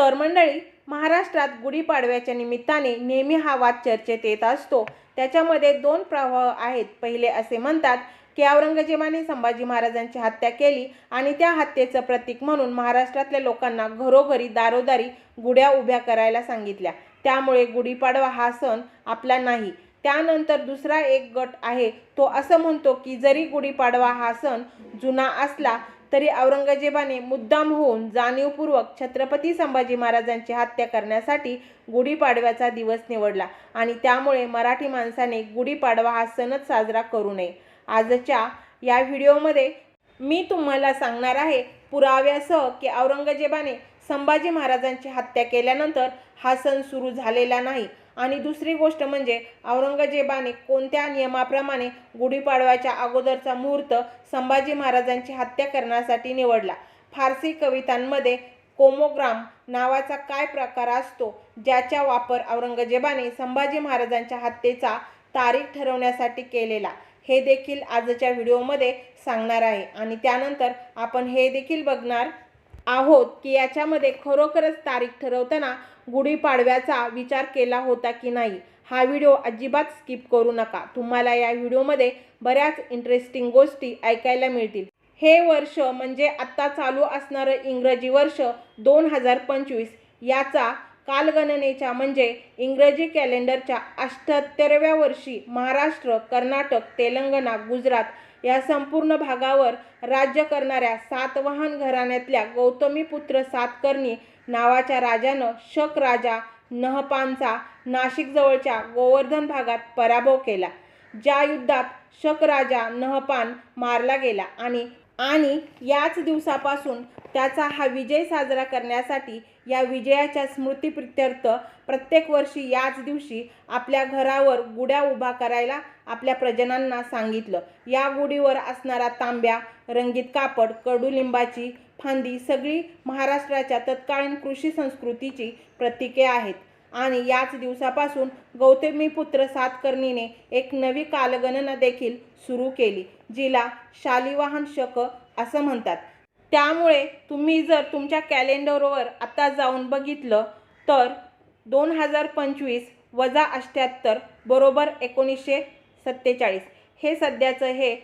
तर मंडळी महाराष्ट्रात गुढीपाडव्याच्या निमित्ताने नेहमी हा वाद चर्चेत येत असतो. त्याच्यामध्ये दोन प्रवाह आहेत. पहिले असे म्हणतात की औरंगजेबाने संभाजी महाराजांची हत्या केली आणि त्या हत्येचं प्रतीक म्हणून महाराष्ट्रातल्या लोकांना घरोघरी दारोदारी गुढ्या उभ्या करायला सांगितल्या. त्यामुळे गुढीपाडवा हा सण आपला नाही. त्यानंतर दुसरा एक गट आहे. तो असं म्हणतो की जरी गुढीपाडवा हा सण जुना असला तरी औरंगजेबाने मुद्दाम होऊन जाणीवपूर्वक छत्रपती संभाजी महाराजांची हत्या करण्यासाठी गुढीपाडव्याचा दिवस निवडला आणि त्यामुळे मराठी माणसाने गुढीपाडवा हा सणच साजरा करू नये. आजच्या या व्हिडिओमध्ये मी तुम्हाला सांगणार आहे पुराव्यासह की औरंगजेबाने संभाजी महाराजांची हत्या केल्यानंतर हा सण सुरू झालेला नाही. आणि दुसरी गोष्ट म्हणजे औरंगजेबाने कोणत्या नियमाप्रमाणे गुढीपाडव्याच्या अगोदरचा मुहूर्त संभाजी महाराजांची हत्या करण्यासाठी निवडला? फारसी कवितांमध्ये कोमोग्राम नावाचा काय प्रकार असतो? ज्याचा वापर औरंगजेबाने संभाजी महाराजांच्या हत्येचा तारीख ठरवण्यासाठी केलेला. हे देखील आजच्या व्हिडिओमध्ये सांगणार आहे. आणि त्यानंतर आपण हे देखील बघणार आहोत की याच्यामध्ये खरोखरच तारीख ठरवताना गुढीपाडव्याचा विचार केला होता की नाही हा व्हिडिओ अजिबात स्किप करू नका. तुम्हाला या व्हिडिओमध्ये बऱ्याच इंटरेस्टिंग गोष्टी ऐकायला मिळतील. हे वर्ष म्हणजे आत्ता चालू असणारं इंग्रजी वर्ष दोन हजार पंचवीस. याचा कालगणनेच्या म्हणजे इंग्रजी कॅलेंडरच्या अठ्ठ्याहत्तरव्या वर्षी महाराष्ट्र कर्नाटक तेलंगणा गुजरात या संपूर्ण भागावर राज्य करणाऱ्या सातवाहन घराण्यातल्या गौतमीपुत्र सातकर्णी नावाच्या राजानं शक राजा नहपानचा नाशिकजवळच्या गोवर्धन भागात पराभव केला ज्या युद्धात शक राजा नहपान मारला गेला आणि आणि याच दिवसापासून त्याचा हा विजय साजरा करण्यासाठी या विजयाच्या स्मृतीप्रित्यर्थ प्रत्येक वर्षी याच दिवशी आपल्या घरावर गुड्या उभा करायला आपल्या प्रजनांना सांगितलं. या गुढीवर असणारा तांब्या रंगीत कापड कडुलिंबाची फांदी सगळी महाराष्ट्राच्या तत्कालीन कृषी संस्कृतीची प्रतीके आहेत. आणि याच दिवसापासून गौतमीपुत्र सातकर्णीने एक नवी कालगणना देखील सुरू केली जिला शालिवाहन शक असं म्हणतात. त्यामुळे तुम्ही जर तुमच्या कॅलेंडरवर आता जाऊन बघितलं तर दोन हजार पंचवीस वजा अठ्ठ्याहत्तर बरोबर एकोणीसशे सत्तेचाळीस. हे सध्याचं हे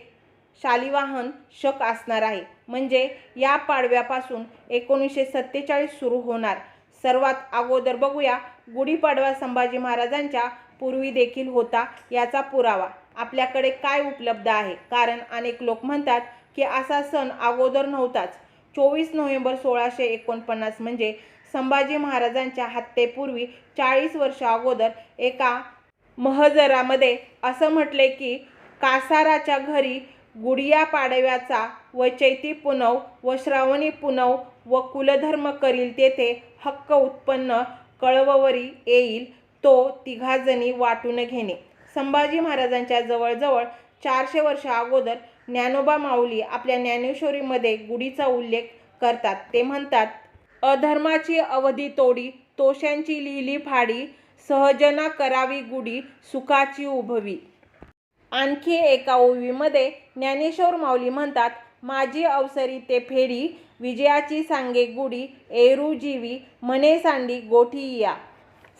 शालिवाहन शक असणार आहे. म्हणजे या पाडव्यापासून एकोणीसशे सत्तेचाळीस सुरू होणार. सर्वात अगोदर बघूया गुढीपाडवा संभाजी महाराजांच्या पूर्वी देखील होता याचा पुरावा. आपल्याकडे काय उपलब्ध आहे? कारण अनेक लोक म्हणतात की असा सण अगोदर नव्हताच. चोवीस नोव्हेंबर सोळाशे एकोणपन्नास म्हणजे संभाजी महाराजांच्या हत्येपूर्वी चाळीस वर्ष अगोदर एका महजरामध्ये असं म्हटले की कासाराच्या घरी गुडिया पाडव्याचा व चैती पुनव व श्रावणी पुनव व कुलधर्म करील तेथे हक्क उत्पन्न कळववरी येईल तो तिघाजणी वाटून घेणे. संभाजी महाराजांच्या जवळजवळ चारशे वर्ष अगोदर ज्ञानोबा माऊली आपल्या ज्ञानेश्वरीमध्ये गुढीचा उल्लेख करतात. ते म्हणतात अधर्माची अवधी तोडी तोशांची लिहिली फाडी सहजना करावी गुढी सुखाची उभवी. आणखी एका ओवीमध्ये ज्ञानेश्वर माऊली म्हणतात माझी अवसरी ते फेरी विजयाची सांगे गुढी एरू जीवी मने सांडी गोठी या.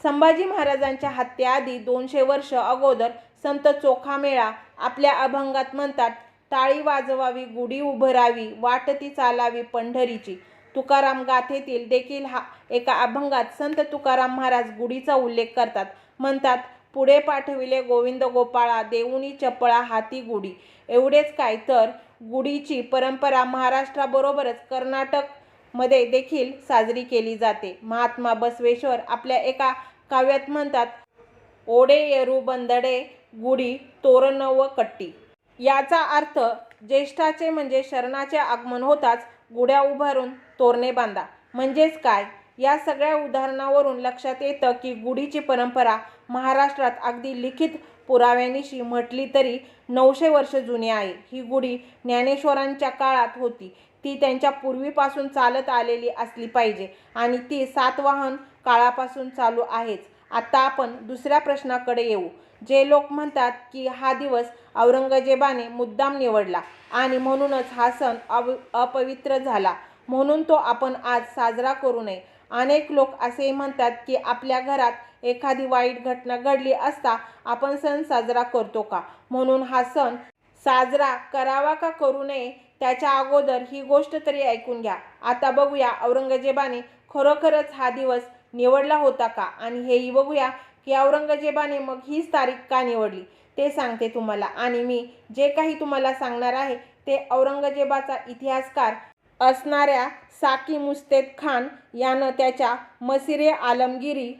संभाजी महाराजांच्या हत्येआधी दोनशे वर्ष अगोदर संत चोखामेळा आपल्या अभंगात म्हणतात टाळी वाजवावी गुढी उभरावी वाटती चालावी पंढरीची. तुकाराम गाथेतील देखील हा एका अभंगात संत तुकाराम महाराज गुढीचा उल्लेख करतात. म्हणतात पुढे पाठविले गोविंद गोपाळा देऊनी चपळा हाती गुढी. एवढेच काय तर गुढीची परंपरा महाराष्ट्राबरोबरच कर्नाटकमध्ये देखील साजरी केली जाते. महात्मा बसवेश्वर आपल्या एका काव्यात म्हणतात ओडे येरू बंदडे गुढी तोरण व कट्टी. याचा अर्थ ज्येष्ठाचे म्हणजे शरणाचे आगमन होताच गुढ्या उभारून तोरणे बांधा. म्हणजेच काय? या सगळ्या उदाहरणावरून लक्षात येतं की गुढीची परंपरा महाराष्ट्रात अगदी लिखित पुराव्यानिशी म्हटली तरी नऊशे वर्ष जुनी आहे. ही गुढी ज्ञानेश्वरांच्या काळात होती. ती त्यांच्या पूर्वीपासून चालत आलेली असली पाहिजे आणि ती सातवाहन काळापासून चालू आहेच. आता आपण दुसऱ्या प्रश्नाकडे येऊ. जे लोक म्हणतात की हा दिवस औरंगजेबाने मुद्दाम निवडला आणि म्हणूनच हा सण अव अपवित्र झाला. म्हणून तो आपण आज साजरा करू नये. अनेक लोक असे म्हणतात की आपल्या घरात एखादी वाईट घटना घडली असता आपण सण साजरा करतो का? म्हणून हा सण साजरा करावा का करू नये त्याच्या अगोदर ही गोष्ट तरी ऐकून घ्या. आता बघूया औरंगजेबाने खरोखरच हा दिवस निवडला होता का? आणि हेही बघूया की औरंगजेबाने मग हीच तारीख का निवडली? ते सांगते तुम्हाला. आणि मी जे काही तुम्हाला सांगणार आहे ते औरंगजेबाचा इतिहासकार असणाऱ्या साकी मुस्तेद खान यानं त्याच्या मसिरे आलमगिरी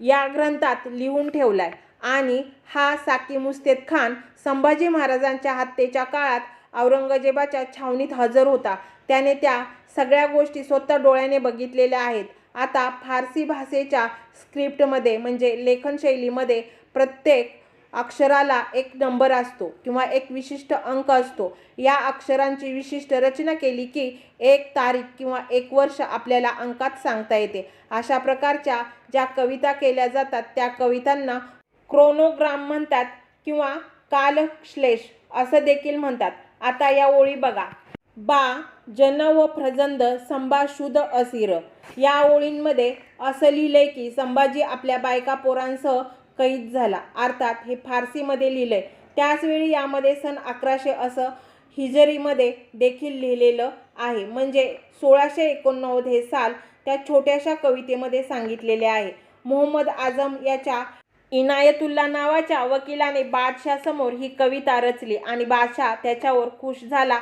या ग्रंथात लिहून ठेवलाय. आणि हा साकी मुस्तेद खान संभाजी महाराजांच्या हत्येच्या काळात औरंगजेबाच्या छावणीत हजर होता. त्याने त्या सगळ्या गोष्टी स्वतः डोळ्याने बघितलेल्या आहेत. आता फारसी भाषेच्या स्क्रिप्टमध्ये म्हणजे लेखनशैलीमध्ये प्रत्येक अक्षराला एक नंबर असतो किंवा एक विशिष्ट अंक असतो. या अक्षरांची विशिष्ट रचना केली की एक तारीख किंवा एक वर्ष आपल्याला अंकात सांगता येते. अशा प्रकारच्या ज्या कविता केल्या जातात त्या कवितांना क्रोनोग्राम म्हणतात किंवा कालश्लेष असं देखील म्हणतात. आता या ओळी बघा. बा जन व प्रजंद संभाशुद असिर. या ओळींमध्ये असं लिहिलंय की संभाजी आपल्या बायका पोरांसह कैद झाला. अर्थात हे फारसीमध्ये लिहिलं आहे त्याचवेळी यामध्ये सन अकराशे असं हिजरीमध्ये देखील लिहिलेलं आहे. म्हणजे सोळाशे एकोणनव्वद हे साल त्या छोट्याशा कवितेमध्ये सांगितलेले आहे. मोहम्मद आझम याच्या इनायतुल्ला नावाच्या वकिलाने बादशाहसमोर ही कविता रचली आणि बादशाह त्याच्यावर खुश झाला.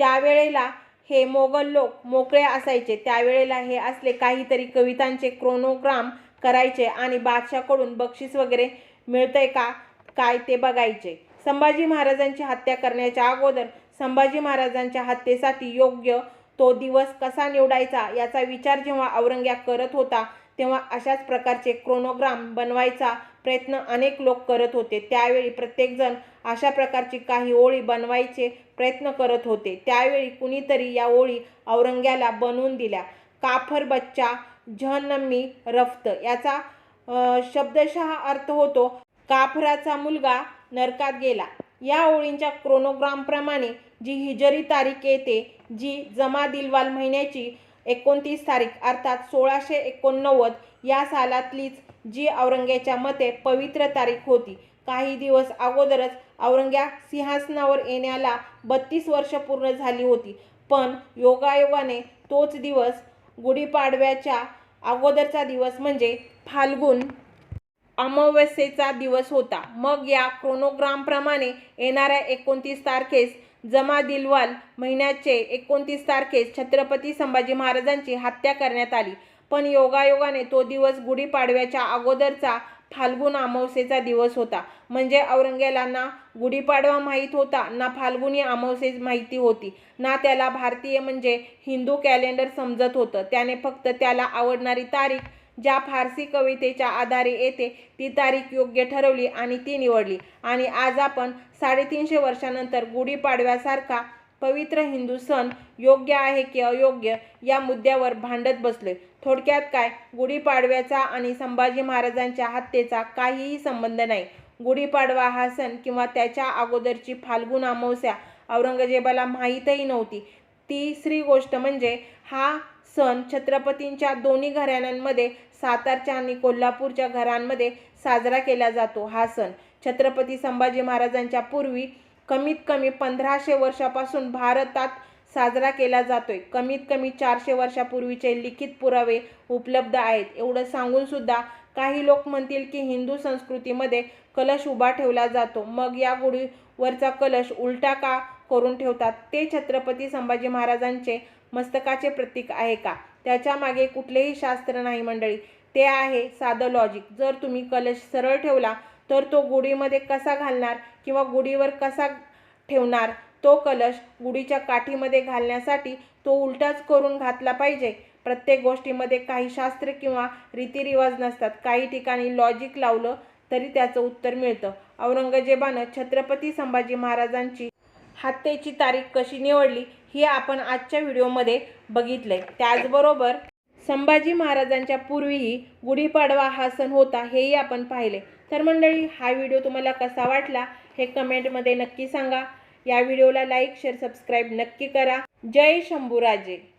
त्यावेळेला हे मोगल लोक मोकळे असायचे. त्यावेळेला हे असले काहीतरी कवितांचे क्रोनोग्राम करायचे आणि बादशाकडून बक्षीस वगैरे मिळतंय का? काय ते बघायचे. संभाजी महाराजांची हत्या करण्याच्या अगोदर संभाजी महाराजांच्या हत्येसाठी योग्य तो दिवस कसा निवडायचा याचा विचार जेव्हा औरंग्या करत होता तेव्हा अशाच प्रकारचे क्रोनोग्राम बनवायचा प्रयत्न अनेक लोक करत होते. त्यावेळी प्रत्येकजण अशा प्रकारची काही ओळी बनवायचे प्रयत्न करत होते. त्यावेळी कुणीतरी या ओळी औरंग्याला बनवून दिल्या. काफर बच्चा जहन्नमी रफ्त याचा शब्दशः अर्थ होतो काफराचा मुलगा नरकात गेला. या ओळींच्या क्रोनोग्रामप्रमाणे जी हिजरी तारीख येते जी जमा दिलवाल महिन्याची एकोणतीस तारीख अर्थात सोळाशे एकोणनव्वद या सालातलीच जी औरंग्याच्या मते पवित्र तारीख होती. काही दिवस अगोदरच औरंग्या सिंहासनावर येण्याला बत्तीस वर्ष पूर्ण झाली होती. पण योगायोगाने तोच दिवस गुढीपाडव्याच्या अगोदरचा दिवस म्हणजे फाल्गुन अमावस्येचा दिवस होता. मग या क्रोनोग्रामप्रमाणे येणाऱ्या एकोणतीस तारखेस जमा दिलवाल महिन्याचे एकोणतीस तारखेस छत्रपती संभाजी महाराजांची हत्या करण्यात आली. पण योगायोगाने तो दिवस गुढीपाडव्याच्या अगोदरचा फाल्गुन अमावस्येचा दिवस होता. म्हणजे औरंग्याला ना गुढीपाडवा माहीत होता ना फाल्गुनी अमावस्ये माहिती होती. ना त्याला भारतीय म्हणजे हिंदू कॅलेंडर समजत होतं. त्याने फक्त त्याला आवडणारी तारीख ज्या फारसी कवितेच्या आधारे येते ती तारीख योग्य ठरवली आणि ती निवडली. आणि आज आपण साडेतीनशे वर्षानंतर गुढीपाडव्यासारखा पवित्र हिंदू सण योग्य आहे की अयोग्य या मुद्द्यावर भांडत बसले. थोडक्यात काय? गुढीपाडव्याचा आणि संभाजी महाराजांच्या हत्येचा काहीही संबंध नाही. गुढीपाडवा हा सण किंवा त्याच्या अगोदरची फाल्गुन अमावस्या औरंगजेबाला माहीतही नव्हती. तिसरी गोष्ट म्हणजे हा सण छत्रपतींच्या दोन्ही घराण्यांमध्ये सातारच्या आणि कोल्हापूरच्या घरांमध्ये साजरा केला जातो. हा सण छत्रपती संभाजी महाराजांच्या पूर्वी कमीत कमी पंधराशे वर्षापासून भारतात साजरा केला जातोय. कमीत कमी चारशे वर्षापूर्वीचे लिखित पुरावे उपलब्ध आहेत. एवढं सांगून सुद्धा काही लोक म्हणतील की हिंदू संस्कृतीमध्ये कलश उभा ठेवला जातो. मग या गुढीवरचा कलश उलटा का करून ठेवतात? ते छत्रपती संभाजी महाराजांचे मस्तकाचे प्रतीक आहे का? त्याच्यामागे कुठलेही शास्त्र नाही मंडळी. ते आहे साधं लॉजिक जर तुम्ही कलश सरळ ठेवला तर तो गुढीमध्ये कसा घालणार किंवा गुढीवर कसा ठेवणार? तो कलश गुढीच्या काठीमध्ये घालण्यासाठी तो उलटाच करून घातला पाहिजे. प्रत्येक गोष्टीमध्ये काही शास्त्र किंवा रीतिरिवाज नसतात. काही ठिकाणी लॉजिक लावलं तरी त्याचं उत्तर मिळतं. औरंगजेबानं छत्रपती संभाजी महाराजांची हत्येची तारीख कशी निवडली हे आपण आजच्या व्हिडिओमध्ये बघितलंय. त्याचबरोबर संभाजी महाराजांच्या पूर्वीही गुढीपाडवा हा सण होता हेही आपण पाहिले तर मंडळी हा व्हिडिओ तुम्हाला कसा वाटला हे कमेंटमध्ये नक्की सांगा. या व्हिडिओला लाईक शेअर सबस्क्राईब नक्की करा. जय शंभूराजे.